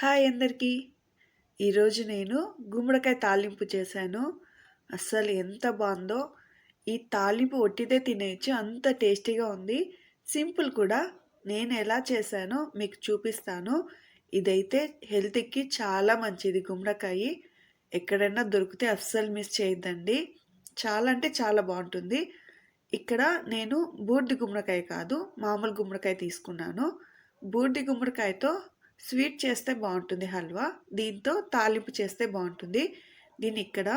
Hi అందరికీ. ఈరోజు నేను గుమ్మడికాయ తాలింపు చేశాను. అస్సలు ఎంత బాగుందో. ఈ తాలింపు ఒట్టిదే తినేయచ్చు అంత టేస్టీగా ఉంది. సింపుల్ కూడా. నేను ఎలా చేశానో మీకు చూపిస్తాను. ఇదైతే హెల్త్కి చాలా మంచిది గుమ్మడికాయ. ఎక్కడైనా దొరికితే అస్సలు మిస్ చేయొద్దండి. చాలా అంటే చాలా బాగుంటుంది. ఇక్కడ నేను బూర్ది గుమ్మడికాయ కాదు మామూలు గుమ్మడికాయ తీసుకున్నాను. బూర్ది గుమ్మడికాయతో స్వీట్ చేస్తే బాగుంటుంది హల్వా దీంతో తాలింపు చేస్తే బాగుంటుంది. దీన్ని ఇక్కడ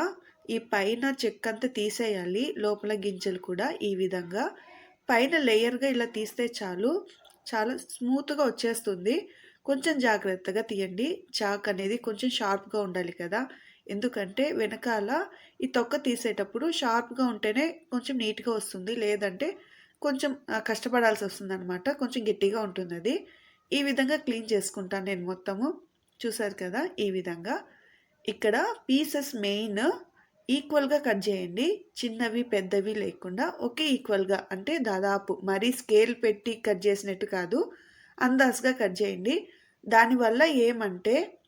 ఈ పైన చెక్క అంతా తీసేయాలి లోపల గింజలు కూడా ఈ విధంగా. పైన లేయర్గా ఇలా తీస్తే చాలు చాలా స్మూత్గా వచ్చేస్తుంది. కొంచెం జాగ్రత్తగా తీయండి. చాక్ అనేది కొంచెం షార్ప్గా ఉండాలి కదా. ఎందుకంటే వెనకాల ఈ తొక్క తీసేటప్పుడు షార్ప్గా ఉంటేనే కొంచెం నీట్గా వస్తుంది లేదంటే కొంచెం కష్టపడాల్సి వస్తుంది అనమాట కొంచెం గట్టిగా ఉంటుంది అది ఈ విధంగా క్లీన్ చేసుకుంటాను నేను మొత్తము. చూసారు కదా? ఈ విధంగా. ఇక్కడ పీసెస్ మెయిన్ ఈక్వల్గా కట్ చేయండి. చిన్నవి పెద్దవి లేకుండా ఒకే ఈక్వల్గా. అంటే దాదాపు మరీ స్కేల్ పెట్టి కట్ చేసినట్టు కాదు. అందాజుగా కట్ చేయండి. దానివల్ల ఏమంటే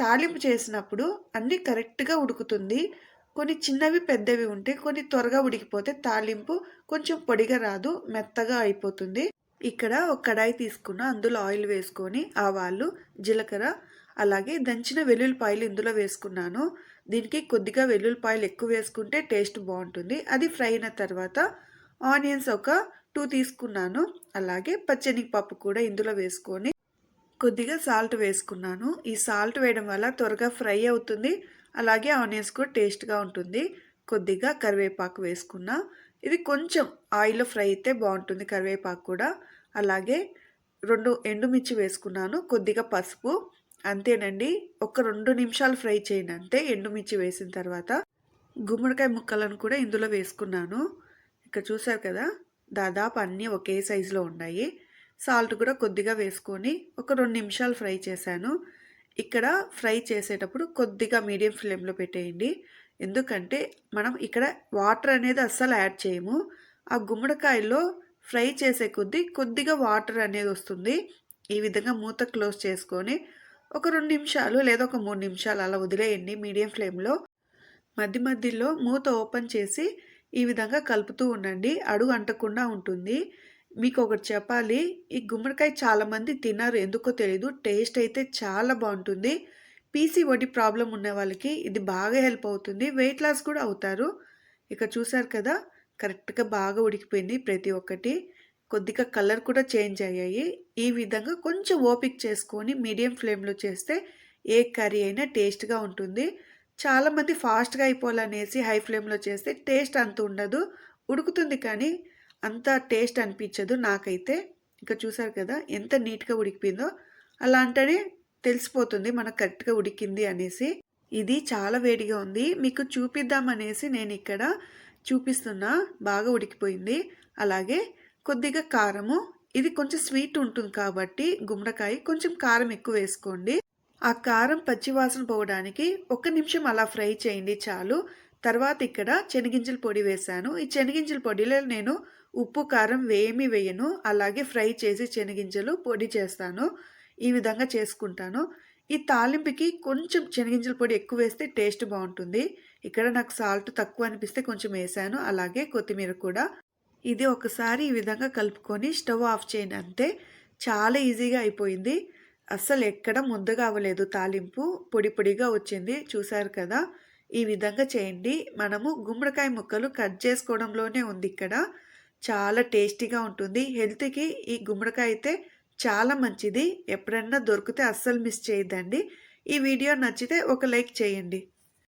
తాలింపు చేసినప్పుడు అన్నీ కరెక్ట్గా ఉడుకుతుంది. కొన్ని చిన్నవి పెద్దవి ఉంటే కొన్ని త్వరగా ఉడికిపోతే తాలింపు కొంచెం పొడిగా రాదు మెత్తగా అయిపోతుంది. ఇక్కడ ఒక కడాయి తీసుకున్న అందులో ఆయిల్ వేసుకొని ఆవాలు జీలకర్ర అలాగే దంచిన వెల్లుల్లిపాయలు ఇందులో వేసుకున్నాను. దీనికి కొద్దిగా వెల్లుల్లిపాయలు ఎక్కువ వేసుకుంటే టేస్ట్ బాగుంటుంది. అది ఫ్రై అయిన తర్వాత ఆనియన్స్ ఒక టూ తీసుకున్నాను. అలాగే పప్పు కూడా ఇందులో వేసుకొని కొద్దిగా సాల్ట్ వేసుకున్నాను. ఈ సాల్ట్ వేయడం వల్ల త్వరగా ఫ్రై అవుతుంది. అలాగే ఆనియన్స్ కూడా టేస్ట్గా ఉంటుంది. కొద్దిగా కరివేపాకు వేసుకున్నా. ఇది కొంచెం ఆయిల్లో ఫ్రై అయితే బాగుంటుంది కరివేపాకు కూడా. అలాగే రెండు ఎండుమిర్చి వేసుకున్నాను కొద్దిగా పసుపు. అంతేనండి ఒక రెండు నిమిషాలు ఫ్రై చేయండి అంతే ఎండుమిర్చి వేసిన తర్వాత. గుమ్మడికాయ ముక్కలను కూడా ఇందులో వేసుకున్నాను. ఇక్కడ చూసారు కదా దాదాపు అన్నీ ఒకే సైజులో ఉన్నాయి. సాల్ట్ కూడా కొద్దిగా వేసుకొని ఒక రెండు నిమిషాలు ఫ్రై చేశాను. ఇక్కడ ఫ్రై చేసేటప్పుడు కొద్దిగా మీడియం ఫ్లేమ్లో పెట్టేయండి. ఎందుకంటే మనం ఇక్కడ వాటర్ అనేది అస్సలు యాడ్ చేయము. ఆ గుమ్మడికాయలో ఫ్రై చేసే కొద్దీ కొద్దిగా వాటర్ అనేది వస్తుంది. ఈ విధంగా మూత క్లోజ్ చేసుకొని ఒక రెండు నిమిషాలు లేదా ఒక మూడు నిమిషాలు అలా వదిలేయండి మీడియం ఫ్లేమ్లో. మధ్య మధ్యలో మూత ఓపెన్ చేసి ఈ విధంగా కలుపుతూ ఉండండి. అడుగు అంటకుండా ఉంటుంది. మీకు ఒకటి చెప్పాలి ఈ గుమ్మడికాయ చాలామంది తిన్నారు ఎందుకో తెలియదు టేస్ట్ అయితే చాలా బాగుంటుంది. పీసీఓడి ప్రాబ్లం ఉన్న వాళ్ళకి ఇది బాగా హెల్ప్ అవుతుంది. వెయిట్ లాస్ కూడా అవుతారు. ఇక చూసారు కదా కరెక్ట్గా బాగా ఉడికిపోయింది ప్రతి ఒక్కటి. కొద్దిగా కలర్ కూడా చేంజ్ అయ్యాయి. ఈ విధంగా కొంచెం ఓపిక చేసుకొని మీడియం ఫ్లేమ్లో చేస్తే ఏ కర్రీ అయినా టేస్ట్గా ఉంటుంది. చాలామంది ఫాస్ట్గా అయిపోవాలనేసి హై ఫ్లేమ్లో చేస్తే టేస్ట్ అంత ఉండదు. ఉడుకుతుంది కానీ అంత టేస్ట్ అనిపించదు నాకైతే. ఇంకా చూసారు కదా ఎంత నీట్గా ఉడికిపోయిందో. అలా అంటేనే తెలిసిపోతుంది మనకు కరెక్ట్గా ఉడికింది అనేసి. ఇది చాలా వేడిగా ఉంది. మీకు చూపిద్దామనేసి నేను ఇక్కడ చూపిస్తున్నా. బాగా ఉడికిపోయింది. అలాగే కొద్దిగా కారము. ఇది కొంచెం స్వీట్ ఉంటుంది కాబట్టి గుమ్మడికాయ కొంచెం కారం ఎక్కువ వేసుకోండి. ఆ కారం పచ్చివాసన పోవడానికి ఒక నిమిషం అలా ఫ్రై చేయండి చాలు. తర్వాత ఇక్కడ శనగింజల పొడి వేశాను. ఈ శనగింజల పొడిలో నేను ఉప్పు కారం వేమి వేయను. అలాగే ఫ్రై చేసి శనగింజలు పొడి చేస్తాను. ఈ విధంగా చేసుకుంటాను. ఈ తాలింపుకి కొంచెం శనగింజల పొడి ఎక్కువ వేస్తే టేస్ట్ బాగుంటుంది. ఇక్కడ నాకు సాల్ట్ తక్కువ అనిపిస్తే కొంచెం వేసాను. అలాగే కొత్తిమీర కూడా. ఇది ఒకసారి ఈ విధంగా కలుపుకొని స్టవ్ ఆఫ్ చేయండి అంతే. చాలా ఈజీగా అయిపోయింది. అస్సలు ఎక్కడ ముందుగా అవ్వలేదు. తాలింపు పొడి పొడిగా వచ్చింది. చూశారు కదా? ఈ విధంగా చేయండి. మనము గుమ్మడికాయ ముక్కలు కట్ చేసుకోవడంలోనే ఉంది ఇక్కడ. చాలా టేస్టీగా ఉంటుంది. హెల్త్కి ఈ గుమ్మడికాయ అయితే చాలా మంచిది. ఎప్పుడన్నా దొరికితే అస్సలు మిస్ చేయొద్దండి. ఈ వీడియో నచ్చితే ఒక లైక్ చేయండి.